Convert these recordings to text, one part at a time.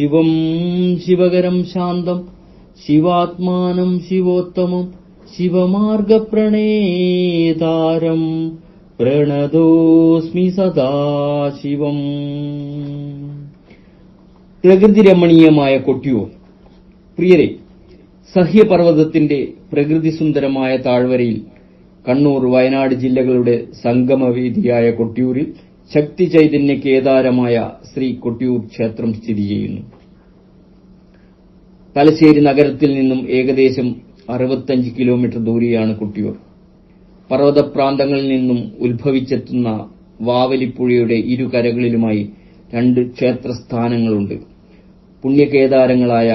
ശിവം ശിവകരം ശാന്തം ശിവാത്മാനം ശിവോത്തമം ശിവമാർഗപ്രണേതാരം പ്രണതോസ്മി സദാശിവം പ്രകൃതിരമണീയമായ കൊട്ടിയൂർ. പ്രിയരെ സഹ്യപർവതത്തിന്റെ പ്രകൃതിസുന്ദരമായ താഴ്വരയിൽ കണ്ണൂർ വയനാട് ജില്ലകളുടെ സംഗമവേദിയായ കൊട്ടിയൂരിൽ ശക്തി ചൈതന്യ കേദാരമായ ശ്രീ കൊട്ടിയൂർ ക്ഷേത്രം സ്ഥിതി ചെയ്യുന്നു. തലശ്ശേരി നഗരത്തിൽ നിന്നും ഏകദേശം 65 കിലോമീറ്റർ ദൂരെയാണ് കൊട്ടിയൂർ. പർവതപ്രാന്തങ്ങളിൽ നിന്നും ഉത്ഭവിച്ചെത്തുന്ന വാവലിപ്പുഴയുടെ ഇരുകരകളിലുമായി രണ്ട് ക്ഷേത്രസ്ഥാനങ്ങളുണ്ട്. പുണ്യകേദാരങ്ങളായ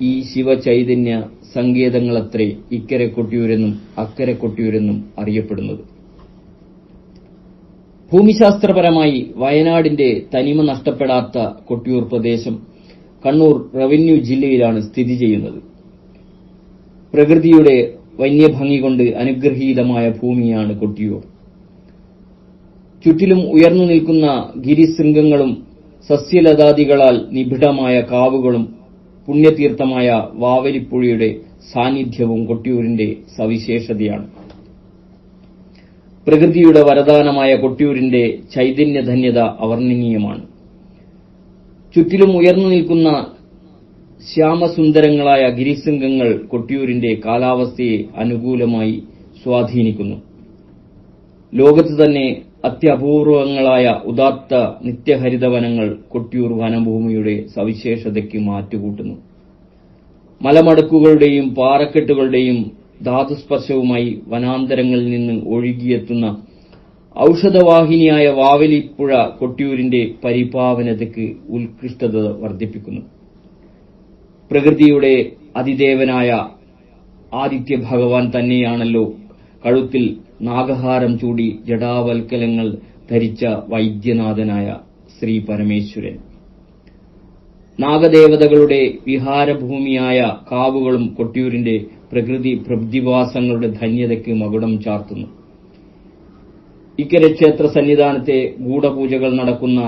ഈ ശിവചൈതന്യ സങ്കേതങ്ങളത്രേ ഇക്കരെ കൊട്ടിയൂരെന്നും അക്കരെ കൊട്ടിയൂരെന്നും അറിയപ്പെടുന്നത്. ഭൂമിശാസ്ത്രപരമായി വയനാടിന്റെ തനിമ നഷ്ടപ്പെടാത്ത കൊട്ടിയൂർ പ്രദേശം കണ്ണൂർ റവന്യൂ ജില്ലയിലാണ് സ്ഥിതി ചെയ്യുന്നത്. പ്രകൃതിയുടെ വന്യഭംഗി കൊണ്ട് അനുഗ്രഹീതമായ ഭൂമിയാണ് കൊട്ടിയൂർ. ചുറ്റിലും ഉയർന്നു നിൽക്കുന്ന ഗിരിശൃംഗങ്ങളും സസ്യലതാദികളാൽ നിബിഡമായ കാവുകളും പുണ്യതീർത്ഥമായ വാവലിപ്പുഴയുടെ സാന്നിധ്യവും കൊട്ടിയൂരിന്റെ സവിശേഷതയാണ്. പ്രകൃതിയുടെ വരദാനമായ കൊട്ടിയൂരിന്റെ ചൈതന്യധന്യത അവർണനീയമാണ്. ചുറ്റിലും ഉയർന്നു നിൽക്കുന്ന ശ്യാമസുന്ദരങ്ങളായ ഗിരിശൃംഗങ്ങൾ കൊട്ടിയൂരിന്റെ കാലാവസ്ഥയെ അനുകൂലമായി സ്വാധീനിക്കുന്നു. ലോകത്ത് തന്നെ അത്യപൂർവങ്ങളായ ഉദാത്ത നിത്യഹരിതവനങ്ങൾ കൊട്ടിയൂർ വനഭൂമിയുടെ സവിശേഷതയ്ക്ക് മാറ്റുകൂട്ടുന്നു. മലമടക്കുകളുടെയും പാറക്കെട്ടുകളുടെയും ധാതുസ്പർശവുമായി വനാന്തരങ്ങളിൽ നിന്ന് ഒഴുകിയെത്തുന്ന ഔഷധവാഹിനിയായ വാവലിപ്പുഴ കൊട്ടിയൂരിന്റെ പരിപാവനതയ്ക്ക് ഉത്കൃഷ്ടത വർദ്ധിപ്പിക്കുന്നു. പ്രകൃതിയുടെ അതിദേവനായ ആദിത്യ ഭഗവാൻ തന്നെയാണല്ലോ കഴുത്തിൽ നാഗഹാരം ചൂടി ജടാവൽക്കലങ്ങൾ ധരിച്ച വൈദ്യനാഥനായ ശ്രീ പരമേശ്വരൻ. നാഗദേവതകളുടെ വിഹാരഭൂമിയായ കാവുകളും കൊട്ടിയൂരിന്റെ പ്രകൃതി പ്രതിഭാസങ്ങളുടെ ധന്യതയ്ക്ക് മകുടം ചാർത്തുന്നു. ഇക്കരെ ക്ഷേത്ര സന്നിധാനത്തെ ഗൂഢപൂജകൾ നടക്കുന്ന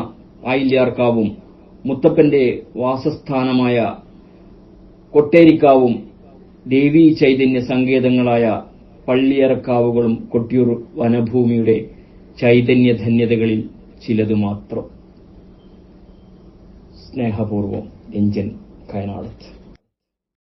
ആയില്യാർക്കാവും മുത്തപ്പന്റെ വാസസ്ഥാനമായ കൊട്ടേരിക്കാവും ദേവീ ചൈതന്യ സങ്കേതങ്ങളായ പള്ളിയറക്കാവുകളും കൊട്ടിയൂർ വനഭൂമിയുടെ ചൈതന്യധന്യതകളിൽ ചിലതു മാത്രം സ്നേഹപൂർവം രഞ്ജൻ കയനാടത്ത്